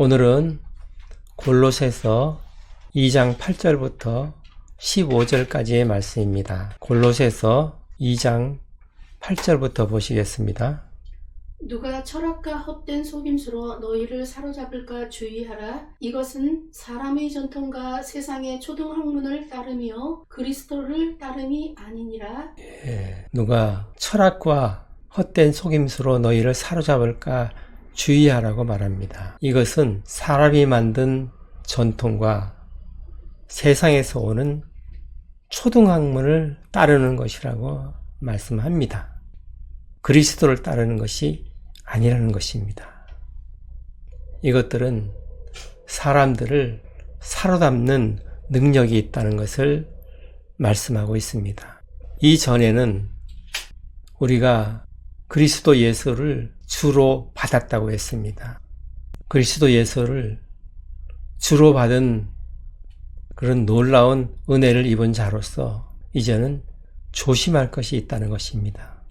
오늘은 골로새서 2장 8절부터 15절까지의 말씀입니다. 골로새서 2장 8절부터 보시겠습니다. 누가 철학과 헛된 속임수로 너희를 사로잡을까 주의하라. 이것은 사람의 전통과 세상의 초등학문을 따르며 그리스도를 따름이 아니니라. 예, 누가 철학과 헛된 속임수로 너희를 사로잡을까 주의하라고 말합니다. 이것은 사람이 만든 전통과 세상에서 오는 초등학문을 따르는 것이라고 말씀합니다. 그리스도를 따르는 것이 아니라는 것입니다. 이것들은 사람들을 사로잡는 능력이 있다는 것을 말씀하고 있습니다. 이전에는 우리가 그리스도 예수를 주로 받았다고 했습니다. 그리스도 예수를 주로 받은 그런 놀라운 은혜를 입은 자로서 이제는 조심할 것이 있다는 것입니다.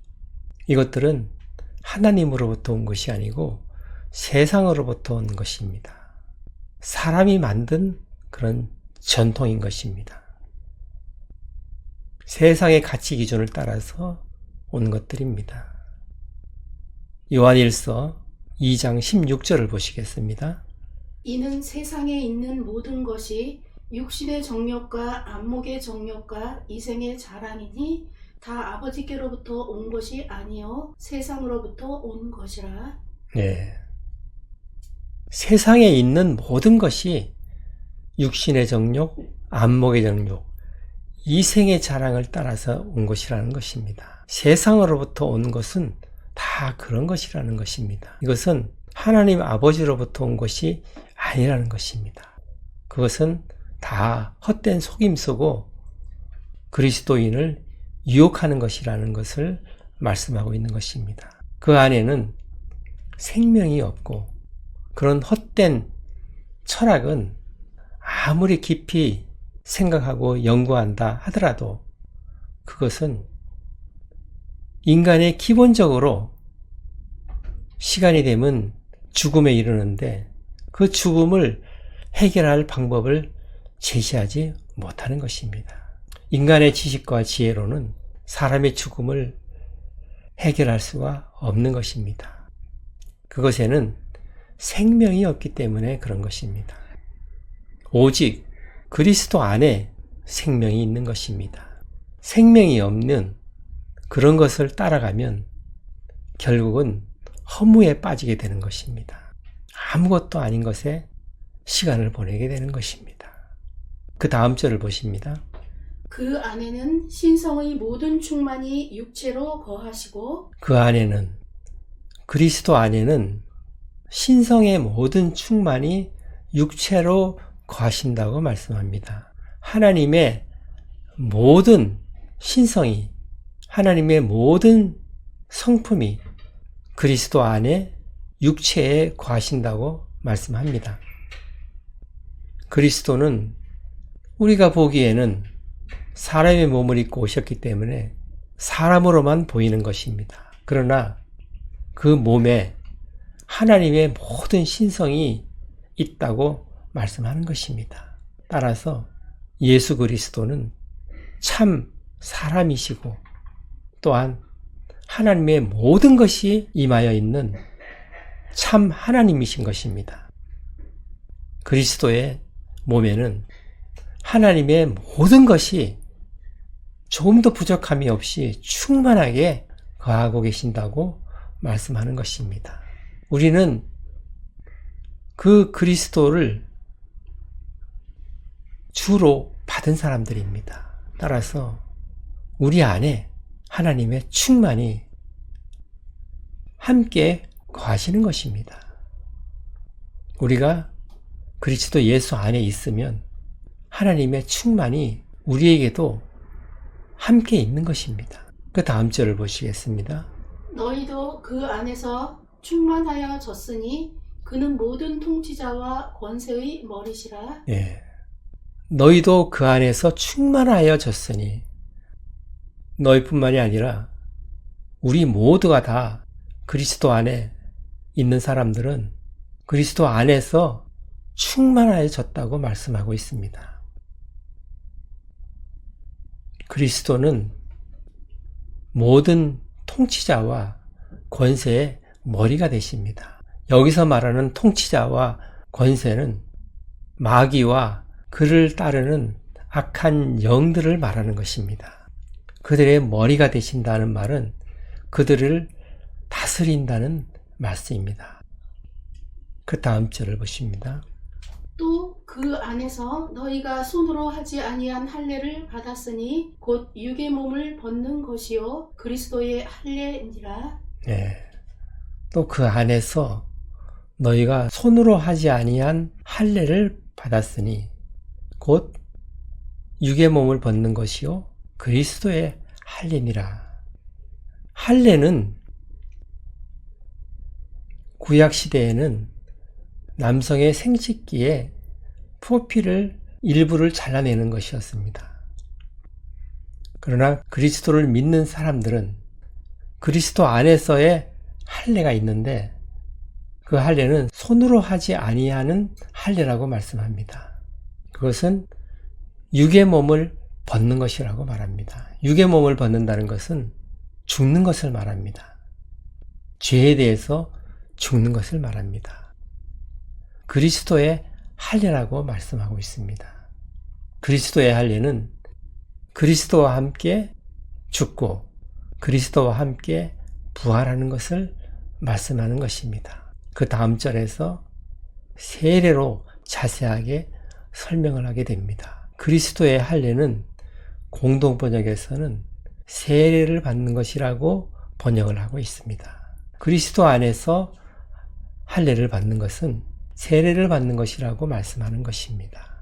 이것들은 하나님으로부터 온 것이 아니고 세상으로부터 온 것입니다. 사람이 만든 그런 전통인 것입니다. 세상의 가치 기준을 따라서 온 것들입니다. 요한일서 2장 16절을 보시겠습니다. 이는 세상에 있는 모든 것이 육신의 정욕과 안목의 정욕과 이생의 자랑이니 다 아버지께로부터 온 것이 아니요 세상으로부터 온 것이라. 네. 세상에 있는 모든 것이 육신의 정욕, 안목의 정욕, 이생의 자랑을 따라서 온 것이라는 것입니다. 세상으로부터 온 것은 다 그런 것이라는 것입니다. 이것은 하나님 아버지로부터 온 것이 아니라는 것입니다. 그것은 다 헛된 속임수고 그리스도인을 유혹하는 것이라는 것을 말씀하고 있는 것입니다. 그 안에는 생명이 없고 그런 헛된 철학은 아무리 깊이 생각하고 연구한다 하더라도 그것은 인간의 기본적으로 시간이 되면 죽음에 이르는데 그 죽음을 해결할 방법을 제시하지 못하는 것입니다. 인간의 지식과 지혜로는 사람의 죽음을 해결할 수가 없는 것입니다. 그것에는 생명이 없기 때문에 그런 것입니다. 오직 그리스도 안에 생명이 있는 것입니다. 생명이 없는 그런 것을 따라가면 결국은 허무에 빠지게 되는 것입니다. 아무것도 아닌 것에 시간을 보내게 되는 것입니다. 그 다음 절을 보십니다. 그 안에는 신성의 모든 충만이 육체로 거하시고 그 안에는 그리스도 안에는 신성의 모든 충만이 육체로 거하신다고 말씀합니다. 하나님의 모든 신성이 하나님의 모든 성품이 그리스도 안에 육체에 거하신다고 말씀합니다. 그리스도는 우리가 보기에는 사람의 몸을 입고 오셨기 때문에 사람으로만 보이는 것입니다. 그러나 그 몸에 하나님의 모든 신성이 있다고 말씀하는 것입니다. 따라서 예수 그리스도는 참 사람이시고 또한 하나님의 모든 것이 임하여 있는 참 하나님이신 것입니다. 그리스도의 몸에는 하나님의 모든 것이 조금도 부족함이 없이 충만하게 거하고 계신다고 말씀하는 것입니다. 우리는 그 그리스도를 주로 받은 사람들입니다. 따라서 우리 안에 하나님의 충만이 함께 거하시는 것입니다. 우리가 그리스도 예수 안에 있으면 하나님의 충만이 우리에게도 함께 있는 것입니다. 그 다음 절을 보시겠습니다. 너희도 그 안에서 충만하여 졌으니 그는 모든 통치자와 권세의 머리시라. 예. 너희도 그 안에서 충만하여 졌으니 너희뿐만이 아니라 우리 모두가 다 그리스도 안에 있는 사람들은 그리스도 안에서 충만해졌다고 말씀하고 있습니다. 그리스도는 모든 통치자와 권세의 머리가 되십니다. 여기서 말하는 통치자와 권세는 마귀와 그를 따르는 악한 영들을 말하는 것입니다. 그들의 머리가 되신다는 말은 그들을 다스린다는 말씀입니다. 그 다음 절을 보십니다. 또 그 안에서 너희가 손으로 하지 아니한 할례를 받았으니 곧 육의 몸을 벗는 것이요 그리스도의 할례니라 네. 또 그 안에서 너희가 손으로 하지 아니한 할례를 받았으니 곧 육의 몸을 벗는 것이요 그리스도의 할례니라. 할례는 구약 시대에는 남성의 생식기에 포피를 일부를 잘라내는 것이었습니다. 그러나 그리스도를 믿는 사람들은 그리스도 안에서의 할례가 있는데 그 할례는 손으로 하지 아니하는 할례라고 말씀합니다. 그것은 육의 몸을 벗는 것이라고 말합니다. 육의 몸을 벗는다는 것은 죽는 것을 말합니다. 죄에 대해서 죽는 것을 말합니다. 그리스도의 할례라고 말씀하고 있습니다. 그리스도의 할례는 그리스도와 함께 죽고 그리스도와 함께 부활하는 것을 말씀하는 것입니다. 그 다음 절에서 세례로 자세하게 설명을 하게 됩니다. 그리스도의 할례는 공동 번역에서는 세례를 받는 것이라고 번역을 하고 있습니다. 그리스도 안에서 할례를 받는 것은 세례를 받는 것이라고 말씀하는 것입니다.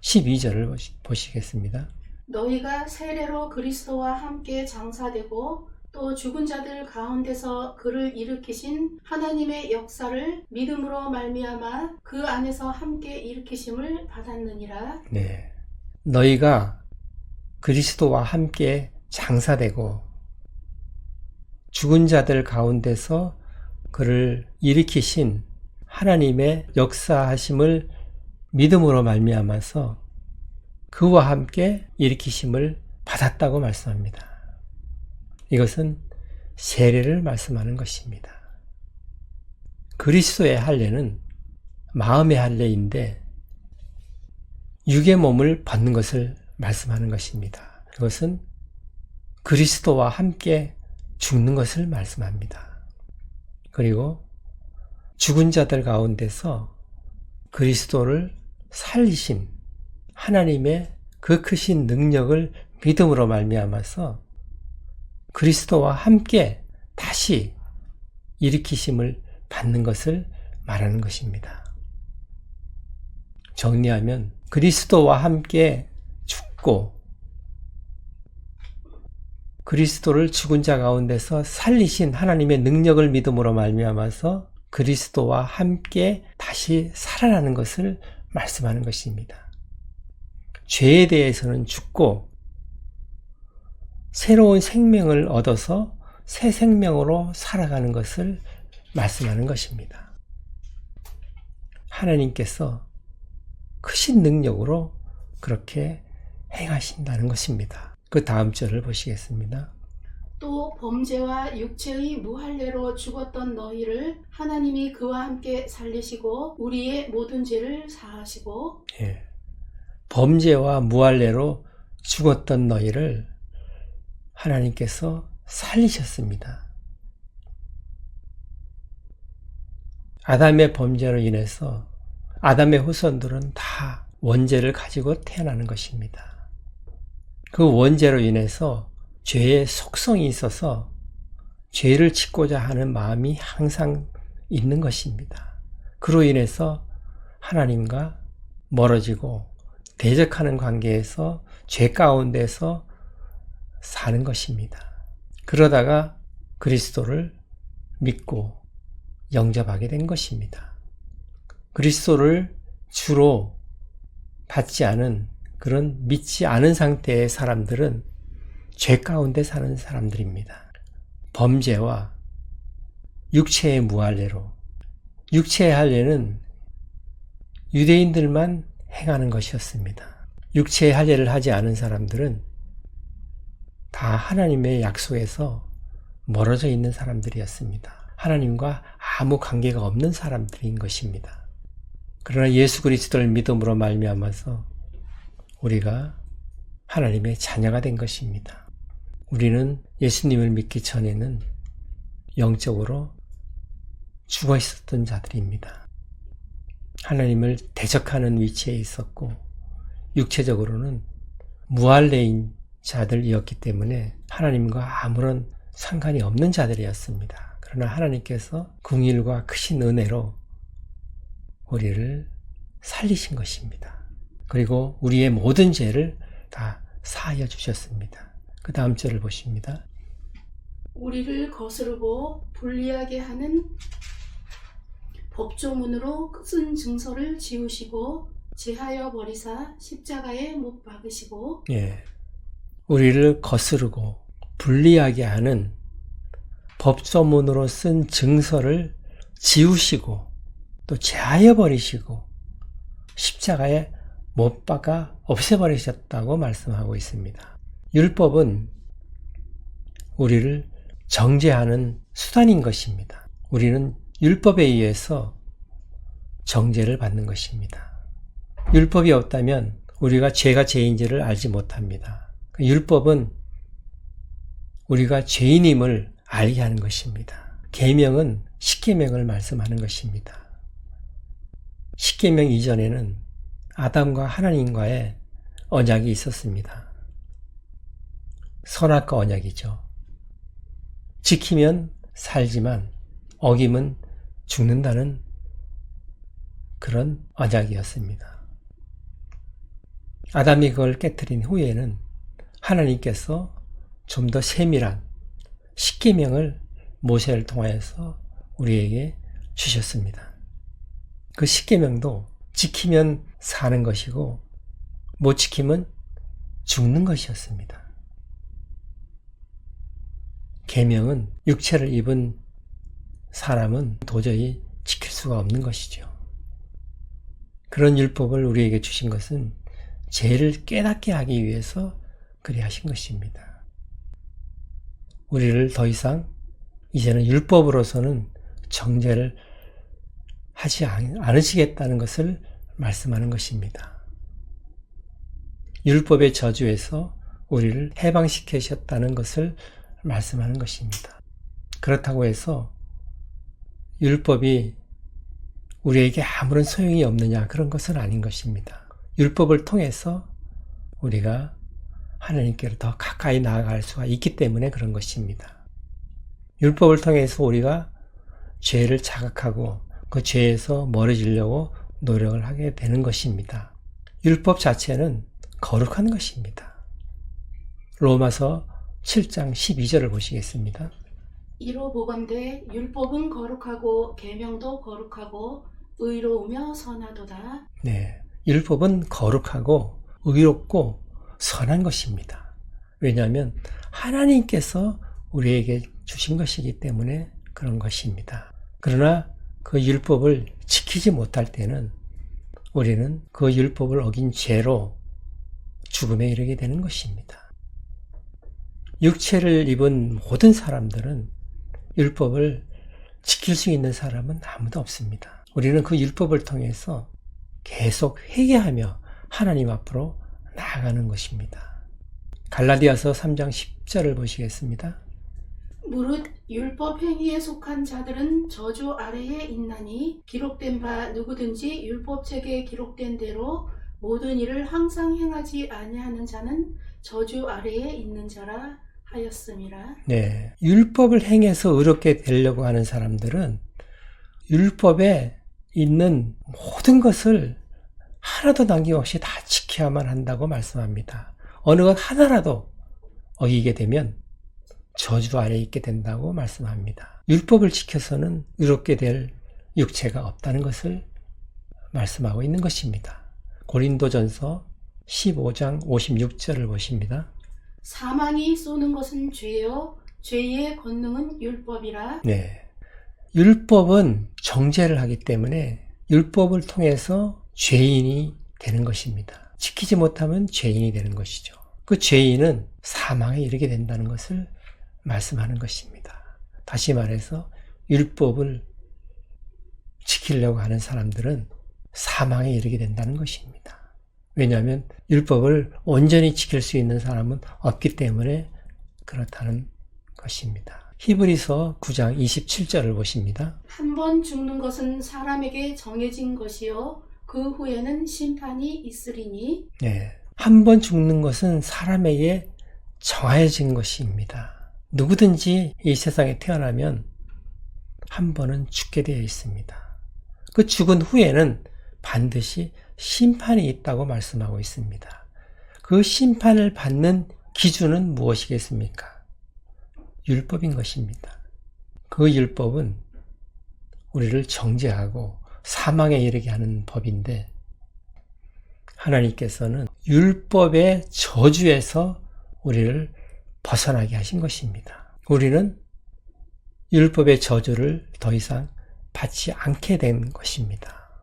12절을 보시겠습니다. 너희가 세례로 그리스도와 함께 장사되고 또 죽은 자들 가운데서 그를 일으키신 하나님의 역사를 믿음으로 말미암아 그 안에서 함께 일으키심을 받았느니라. 네. 너희가 그리스도와 함께 장사되고 죽은 자들 가운데서 그를 일으키신 하나님의 역사하심을 믿음으로 말미암아서 그와 함께 일으키심을 받았다고 말씀합니다. 이것은 세례를 말씀하는 것입니다. 그리스도의 할례는 마음의 할례인데 육의 몸을 받는 것을 말씀하는 것입니다. 그것은 그리스도와 함께 죽는 것을 말씀합니다. 그리고 죽은 자들 가운데서 그리스도를 살리신 하나님의 그 크신 능력을 믿음으로 말미암아서 그리스도와 함께 다시 일으키심을 받는 것을 말하는 것입니다. 정리하면 그리스도와 함께 죽고 그리스도를 죽은 자 가운데서 살리신 하나님의 능력을 믿음으로 말미암아서 그리스도와 함께 다시 살아나는 것을 말씀하는 것입니다. 죄에 대해서는 죽고 새로운 생명을 얻어서 새 생명으로 살아가는 것을 말씀하는 것입니다. 하나님께서 크신 능력으로 그렇게 행하신다는 것입니다. 그 다음 절을 보시겠습니다. 또 범죄와 육체의 무할례로 죽었던 너희를 하나님이 그와 함께 살리시고 우리의 모든 죄를 사하시고 예. 범죄와 무할례로 죽었던 너희를 하나님께서 살리셨습니다. 아담의 범죄로 인해서 아담의 후손들은 다 원죄를 가지고 태어나는 것입니다. 그 원죄로 인해서 죄의 속성이 있어서 죄를 짓고자 하는 마음이 항상 있는 것입니다. 그로 인해서 하나님과 멀어지고 대적하는 관계에서 죄 가운데서 사는 것입니다. 그러다가 그리스도를 믿고 영접하게 된 것입니다. 그리스도를 주로 받지 않은 그런 믿지 않은 상태의 사람들은 죄 가운데 사는 사람들입니다. 범죄와 육체의 무할례로 육체의 할례는 유대인들만 행하는 것이었습니다. 육체의 할례를 하지 않은 사람들은 다 하나님의 약속에서 멀어져 있는 사람들이었습니다. 하나님과 아무 관계가 없는 사람들인 것입니다. 그러나 예수 그리스도를 믿음으로 말미암아서 우리가 하나님의 자녀가 된 것입니다. 우리는 예수님을 믿기 전에는 영적으로 죽어 있었던 자들입니다. 하나님을 대적하는 위치에 있었고 육체적으로는 무할례인 자들이었기 때문에 하나님과 아무런 상관이 없는 자들이었습니다. 그러나 하나님께서 궁일과 크신 은혜로 우리를 살리신 것입니다. 그리고 우리의 모든 죄를 다 사하여 주셨습니다. 그 다음 절을 보십니다. 우리를 거스르고 불리하게 하는 법조문으로 쓴 증서를 지우시고 제하여 버리사 십자가에 못 박으시고 예. 우리를 거스르고 불리하게 하는 법조문으로 쓴 증서를 지우시고 또 제하여 버리시고 십자가에 못 박아 없애버리셨다고 말씀하고 있습니다. 율법은 우리를 정죄하는 수단인 것입니다. 우리는 율법에 의해서 정죄를 받는 것입니다. 율법이 없다면 우리가 죄가 죄인지를 알지 못합니다. 그 율법은 우리가 죄인임을 알게 하는 것입니다. 계명은 십계명을 말씀하는 것입니다. 십계명 이전에는 아담과 하나님과의 언약이 있었습니다. 선악과 언약이죠. 지키면 살지만 어기면 죽는다는 그런 언약이었습니다. 아담이 그걸 깨뜨린 후에는 하나님께서 좀 더 세밀한 십계명을 모세를 통하여서 우리에게 주셨습니다. 그 십계명도 지키면 사는 것이고 못 지키면 죽는 것이었습니다. 계명은 육체를 입은 사람은 도저히 지킬 수가 없는 것이죠. 그런 율법을 우리에게 주신 것은 죄를 깨닫게 하기 위해서 그리 하신 것입니다. 우리를 더 이상 이제는 율법으로서는 정죄를 하지 않으시겠다는 것을 말씀하는 것입니다. 율법의 저주에서 우리를 해방시키셨다는 것을 말씀하는 것입니다. 그렇다고 해서 율법이 우리에게 아무런 소용이 없느냐 그런 것은 아닌 것입니다. 율법을 통해서 우리가 하나님께로 더 가까이 나아갈 수가 있기 때문에 그런 것입니다. 율법을 통해서 우리가 죄를 자각하고 그 죄에서 멀어지려고 노력을 하게 되는 것입니다. 율법 자체는 거룩한 것입니다. 로마서 7장 12절을 보시겠습니다. 이로 보건대 율법은 거룩하고 계명도 거룩하고 의로우며 선하도다. 네. 율법은 거룩하고 의롭고 선한 것입니다. 왜냐하면 하나님께서 우리에게 주신 것이기 때문에 그런 것입니다. 그러나 그 율법을 지키지 못할 때는 우리는 그 율법을 어긴 죄로 죽음에 이르게 되는 것입니다. 육체를 입은 모든 사람들은 율법을 지킬 수 있는 사람은 아무도 없습니다. 우리는 그 율법을 통해서 계속 회개하며 하나님 앞으로 나아가는 것입니다. 갈라디아서 3장 10절을 보시겠습니다. 무릇 율법 행위에 속한 자들은 저주 아래에 있나니 기록된 바 누구든지 율법책에 기록된 대로 모든 일을 항상 행하지 아니하는 자는 저주 아래에 있는 자라 하였음이라. 네. 율법을 행해서 의롭게 되려고 하는 사람들은 율법에 있는 모든 것을 하나도 남김없이 다 지켜야만 한다고 말씀합니다. 어느 것 하나라도 어기게 되면 저주 아래에 있게 된다고 말씀합니다. 율법을 지켜서는 의롭게 될 육체가 없다는 것을 말씀하고 있는 것입니다. 고린도전서 15장 56절을 보십니다. 사망이 쏘는 것은 죄요 죄의 권능은 율법이라. 네. 율법은 정죄를 하기 때문에 율법을 통해서 죄인이 되는 것입니다. 지키지 못하면 죄인이 되는 것이죠. 그 죄인은 사망에 이르게 된다는 것을 말씀하는 것입니다. 다시 말해서 율법을 지키려고 하는 사람들은 사망에 이르게 된다는 것입니다. 왜냐하면 율법을 온전히 지킬 수 있는 사람은 없기 때문에 그렇다는 것입니다. 히브리서 9장 27절을 보십니다. 한 번 죽는 것은 사람에게 정해진 것이요 그 후에는 심판이 있으리니 네. 한 번 죽는 것은 사람에게 정해진 것입니다. 누구든지 이 세상에 태어나면 한 번은 죽게 되어 있습니다. 그 죽은 후에는 반드시 심판이 있다고 말씀하고 있습니다. 그 심판을 받는 기준은 무엇이겠습니까? 율법인 것입니다. 그 율법은 우리를 정죄하고 사망에 이르게 하는 법인데 하나님께서는 율법의 저주에서 우리를 벗어나게 하신 것입니다. 우리는 율법의 저주를 더 이상 받지 않게 된 것입니다.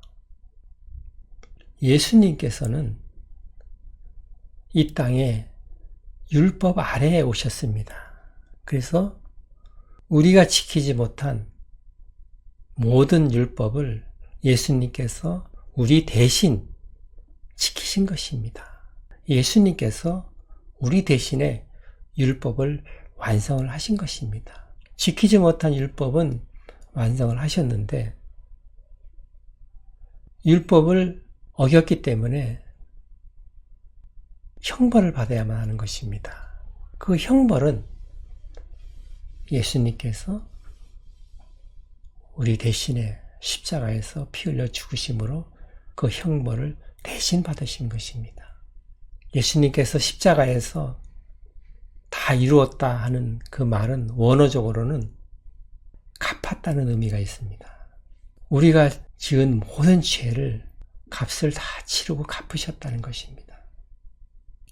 예수님께서는 이 땅에 율법 아래에 오셨습니다. 그래서 우리가 지키지 못한 모든 율법을 예수님께서 우리 대신 지키신 것입니다. 예수님께서 우리 대신에 율법을 완성을 하신 것입니다. 지키지 못한 율법은 완성을 하셨는데 율법을 어겼기 때문에 형벌을 받아야만 하는 것입니다. 그 형벌은 예수님께서 우리 대신에 십자가에서 피 흘려 죽으심으로 그 형벌을 대신 받으신 것입니다. 예수님께서 십자가에서 다 이루었다 하는 그 말은 원어적으로는 갚았다는 의미가 있습니다. 우리가 지은 모든 죄를 값을 다 치르고 갚으셨다는 것입니다.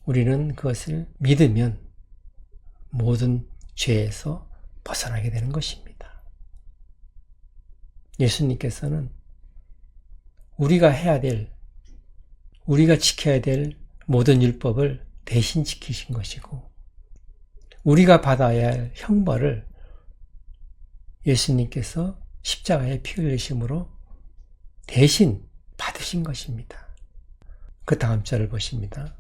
우리는 그것을 믿으면 모든 죄에서 벗어나게 되는 것입니다. 예수님께서는 우리가 해야 될, 우리가 지켜야 될 모든 율법을 대신 지키신 것이고, 우리가 받아야 할 형벌을 예수님께서 십자가에 피 흘리심으로 대신 받으신 것입니다. 그 다음 절을 보십니다.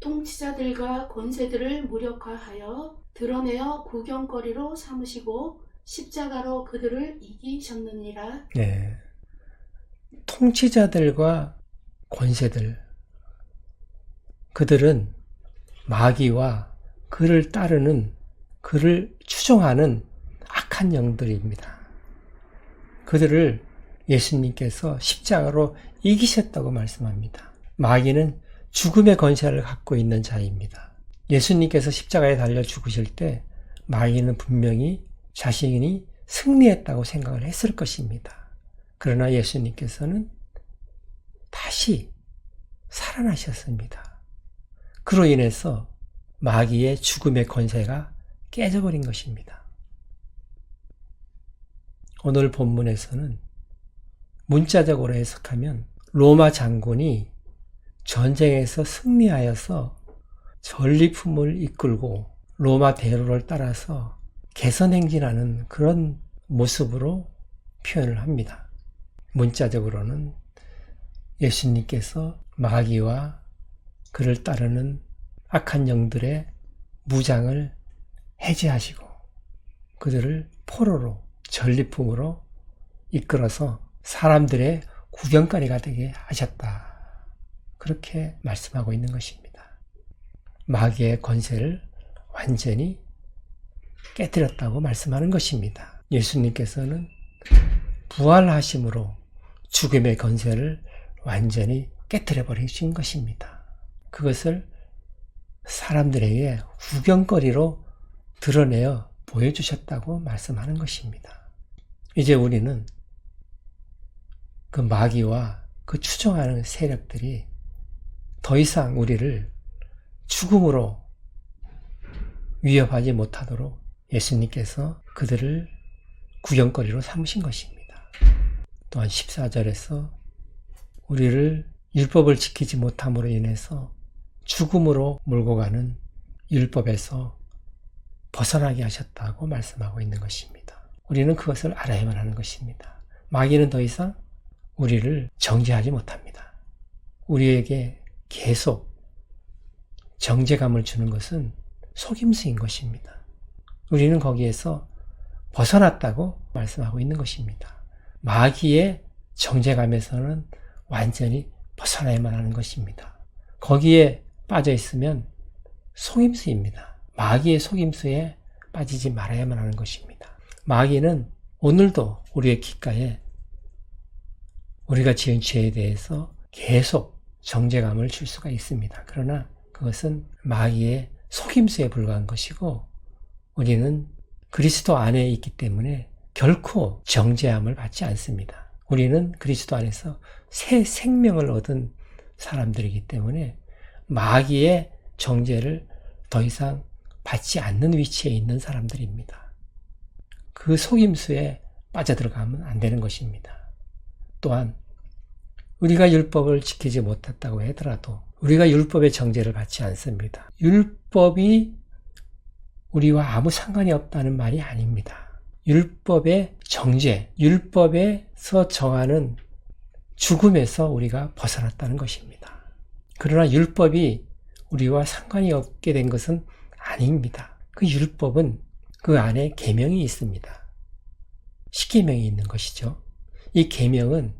통치자들과 권세들을 무력화하여 드러내어 구경거리로 삼으시고 십자가로 그들을 이기셨느니라. 네. 통치자들과 권세들, 그들은 마귀와 그를 따르는, 그를 추종하는 악한 영들입니다. 그들을 예수님께서 십자가로 이기셨다고 말씀합니다. 마귀는 죽음의 권세를 갖고 있는 자입니다. 예수님께서 십자가에 달려 죽으실 때 마귀는 분명히 자신이 승리했다고 생각을 했을 것입니다. 그러나 예수님께서는 다시 살아나셨습니다. 그로 인해서 마귀의 죽음의 권세가 깨져버린 것입니다. 오늘 본문에서는 문자적으로 해석하면 로마 장군이 전쟁에서 승리하여서 전리품을 이끌고 로마 대로를 따라서 개선 행진하는 그런 모습으로 표현을 합니다. 문자적으로는 예수님께서 마귀와 그를 따르는 악한 영들의 무장을 해제하시고 그들을 포로로 전리품으로 이끌어서 사람들의 구경거리가 되게 하셨다. 그렇게 말씀하고 있는 것입니다. 마귀의 권세를 완전히 깨뜨렸다고 말씀하는 것입니다. 예수님께서는 부활하심으로 죽음의 권세를 완전히 깨뜨려 버리신 것입니다. 그것을 사람들에게 구경거리로 드러내어 보여주셨다고 말씀하는 것입니다. 이제 우리는 그 마귀와 그 추종하는 세력들이 더 이상 우리를 죽음으로 위협하지 못하도록 예수님께서 그들을 구경거리로 삼으신 것입니다. 또한 14절에서 우리를 율법을 지키지 못함으로 인해서 죽음으로 몰고 가는 율법에서 벗어나게 하셨다고 말씀하고 있는 것입니다. 우리는 그것을 알아야만 하는 것입니다. 마귀는 더 이상 우리를 정죄하지 못합니다. 우리에게 계속 정죄감을 주는 것은 속임수인 것입니다. 우리는 거기에서 벗어났다고 말씀하고 있는 것입니다. 마귀의 정죄감에서는 완전히 벗어나야만 하는 것입니다. 거기에 빠져 있으면 속임수입니다. 마귀의 속임수에 빠지지 말아야만 하는 것입니다. 마귀는 오늘도 우리의 귓가에 우리가 지은 죄에 대해서 계속 정죄감을 줄 수가 있습니다. 그러나 그것은 마귀의 속임수에 불과한 것이고 우리는 그리스도 안에 있기 때문에 결코 정죄함을 받지 않습니다. 우리는 그리스도 안에서 새 생명을 얻은 사람들이기 때문에 마귀의 정죄를 더 이상 받지 않는 위치에 있는 사람들입니다. 그 속임수에 빠져들어가면 안 되는 것입니다. 또한 우리가 율법을 지키지 못했다고 하더라도 우리가 율법의 정죄를 받지 않습니다. 율법이 우리와 아무 상관이 없다는 말이 아닙니다. 율법의 정죄, 율법에서 정하는 죽음에서 우리가 벗어났다는 것입니다. 그러나 율법이 우리와 상관이 없게 된 것은 아닙니다. 그 율법은 그 안에 계명이 있습니다. 십계명이 있는 것이죠. 이 계명은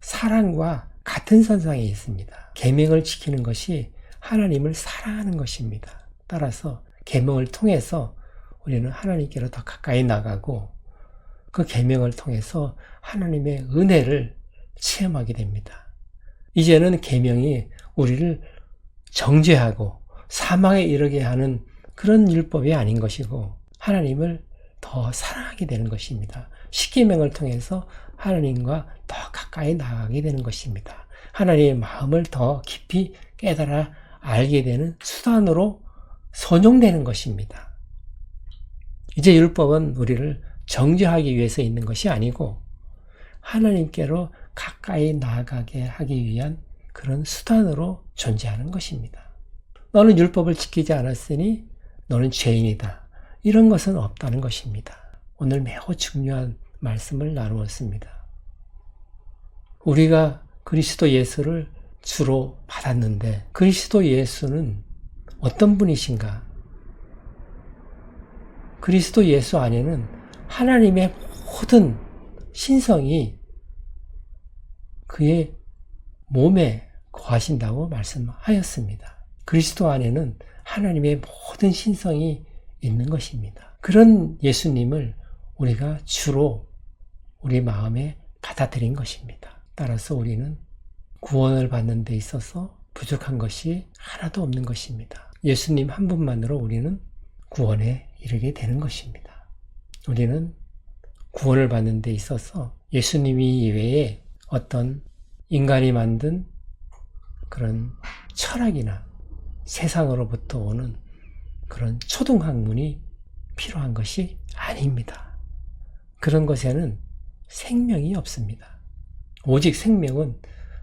사랑과 같은 선상에 있습니다. 계명을 지키는 것이 하나님을 사랑하는 것입니다. 따라서 계명을 통해서 우리는 하나님께로 더 가까이 나가고 그 계명을 통해서 하나님의 은혜를 체험하게 됩니다. 이제는 계명이 우리를 정죄하고 사망에 이르게 하는 그런 율법이 아닌 것이고 하나님을 더 사랑하게 되는 것입니다. 십계명을 통해서 하나님과 더 가까이 나가게 되는 것입니다. 하나님의 마음을 더 깊이 깨달아 알게 되는 수단으로 선용되는 것입니다. 이제 율법은 우리를 정죄하기 위해서 있는 것이 아니고 하나님께로 가까이 나아가게 하기 위한 그런 수단으로 존재하는 것입니다. 너는 율법을 지키지 않았으니 너는 죄인이다. 이런 것은 없다는 것입니다. 오늘 매우 중요한 말씀을 나누었습니다. 우리가 그리스도 예수를 주로 받았는데 그리스도 예수는 어떤 분이신가? 그리스도 예수 안에는 하나님의 모든 신성이 그의 몸에 거하신다고 말씀하였습니다. 그리스도 안에는 하나님의 모든 신성이 있는 것입니다. 그런 예수님을 우리가 주로 우리 마음에 받아들인 것입니다. 따라서 우리는 구원을 받는 데 있어서 부족한 것이 하나도 없는 것입니다. 예수님 한 분만으로 우리는 구원에 이르게 되는 것입니다. 우리는 구원을 받는 데 있어서 예수님이 이외에 어떤 인간이 만든 그런 철학이나 세상으로부터 오는 그런 초등학문이 필요한 것이 아닙니다. 그런 것에는 생명이 없습니다. 오직 생명은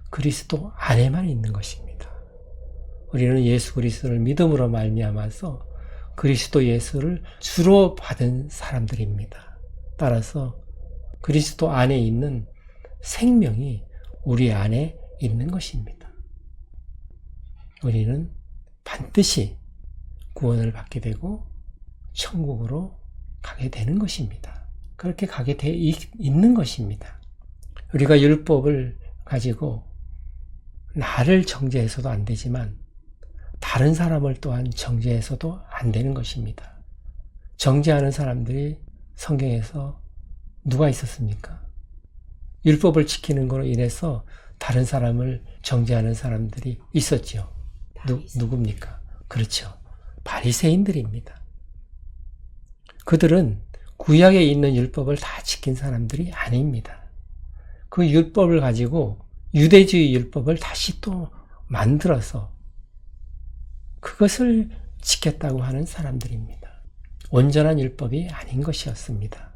그리스도 안에만 있는 것입니다. 우리는 예수 그리스도를 믿음으로 말미암아서 그리스도 예수를 주로 받은 사람들입니다. 따라서 그리스도 안에 있는 생명이 우리 안에 있는 것입니다. 우리는 반드시 구원을 받게 되고 천국으로 가게 되는 것입니다. 그렇게 가게 돼 있는 것입니다. 우리가 율법을 가지고 나를 정죄해서도 안 되지만 다른 사람을 또한 정죄해서도 안 되는 것입니다. 정죄하는 사람들이 성경에서 누가 있었습니까? 율법을 지키는 것으로 인해서 다른 사람을 정죄하는 사람들이 있었죠. 누, 누굽니까? 그렇죠. 바리새인들입니다. 그들은 구약에 있는 율법을 다 지킨 사람들이 아닙니다. 그 율법을 가지고 유대주의 율법을 다시 또 만들어서 그것을 지켰다고 하는 사람들입니다. 온전한 율법이 아닌 것이었습니다.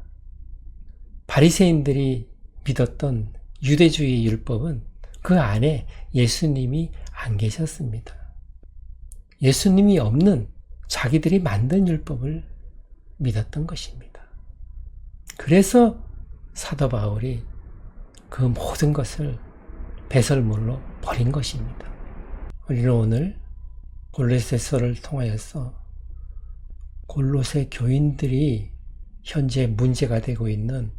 바리새인들이 믿었던 유대주의 율법은 그 안에 예수님이 안 계셨습니다. 예수님이 없는 자기들이 만든 율법을 믿었던 것입니다. 그래서 사도 바울이 그 모든 것을 배설물로 버린 것입니다. 우리는 오늘 골로새서를 통하여서 골로새 교인들이 현재 문제가 되고 있는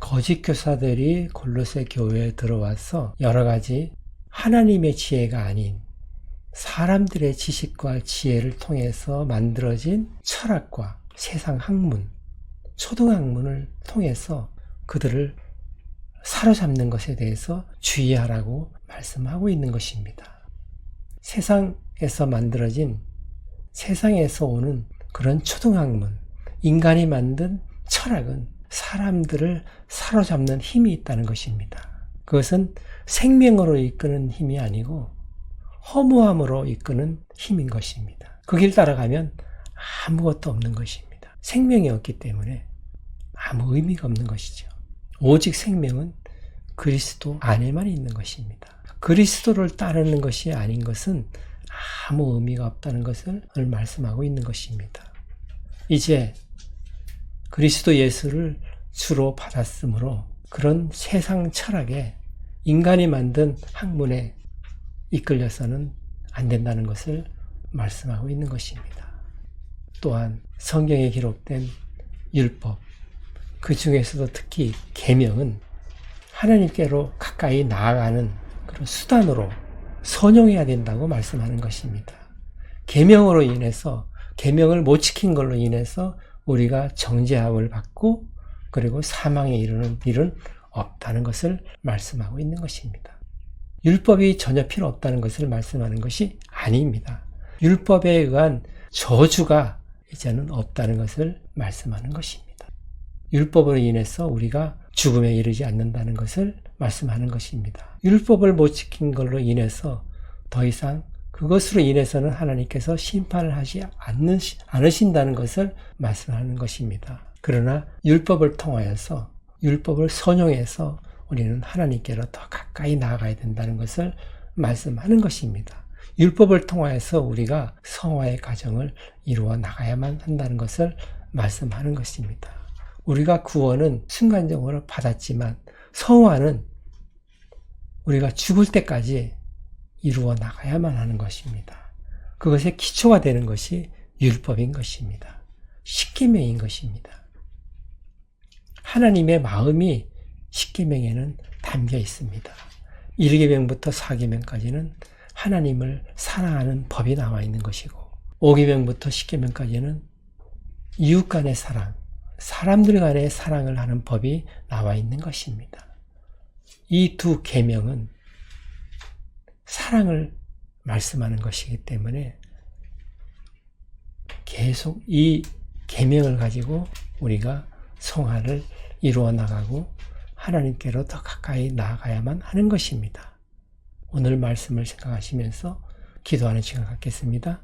거짓 교사들이 골로새 교회에 들어와서 여러 가지 하나님의 지혜가 아닌 사람들의 지식과 지혜를 통해서 만들어진 철학과 세상 학문, 초등학문을 통해서 그들을 사로잡는 것에 대해서 주의하라고 말씀하고 있는 것입니다. 세상에서 만들어진 세상에서 오는 그런 초등학문, 인간이 만든 철학은 사람들을 사로잡는 힘이 있다는 것입니다. 그것은 생명으로 이끄는 힘이 아니고 허무함으로 이끄는 힘인 것입니다. 그 길 따라가면 아무것도 없는 것입니다. 생명이 없기 때문에 아무 의미가 없는 것이죠. 오직 생명은 그리스도 안에만 있는 것입니다. 그리스도를 따르는 것이 아닌 것은 아무 의미가 없다는 것을 말씀하고 있는 것입니다. 이제 그리스도 예수를 주로 받았으므로 그런 세상 철학에 인간이 만든 학문에 이끌려서는 안 된다는 것을 말씀하고 있는 것입니다. 또한 성경에 기록된 율법, 그 중에서도 특히 계명은 하나님께로 가까이 나아가는 그런 수단으로 선용해야 된다고 말씀하는 것입니다. 계명으로 인해서 계명을 못 지킨 걸로 인해서 우리가 정죄함을 받고 그리고 사망에 이르는 일은 없다는 것을 말씀하고 있는 것입니다. 율법이 전혀 필요 없다는 것을 말씀하는 것이 아닙니다. 율법에 의한 저주가 이제는 없다는 것을 말씀하는 것입니다. 율법으로 인해서 우리가 죽음에 이르지 않는다는 것을 말씀하는 것입니다. 율법을 못 지킨 걸로 인해서 더 이상 그것으로 인해서는 하나님께서 심판을 하지 않으신다는 것을 말씀하는 것입니다. 그러나 율법을 통하여서 율법을 선용해서 우리는 하나님께로 더 가까이 나아가야 된다는 것을 말씀하는 것입니다. 율법을 통하여서 우리가 성화의 과정을 이루어 나가야만 한다는 것을 말씀하는 것입니다. 우리가 구원은 순간적으로 받았지만 성화는 우리가 죽을 때까지 이루어 나가야만 하는 것입니다. 그것의 기초가 되는 것이 율법인 것입니다. 십계명인 것입니다. 하나님의 마음이 십계명에는 담겨 있습니다. 1계명부터 4계명까지는 하나님을 사랑하는 법이 나와 있는 것이고 5계명부터 10계명까지는 이웃 간의 사랑, 사람들 간의 사랑을 하는 법이 나와 있는 것입니다. 이 두 계명은 사랑을 말씀하는 것이기 때문에 계속 이 계명을 가지고 우리가 성화를 이루어 나가고 하나님께로 더 가까이 나아가야만 하는 것입니다. 오늘 말씀을 생각하시면서 기도하는 시간 갖겠습니다.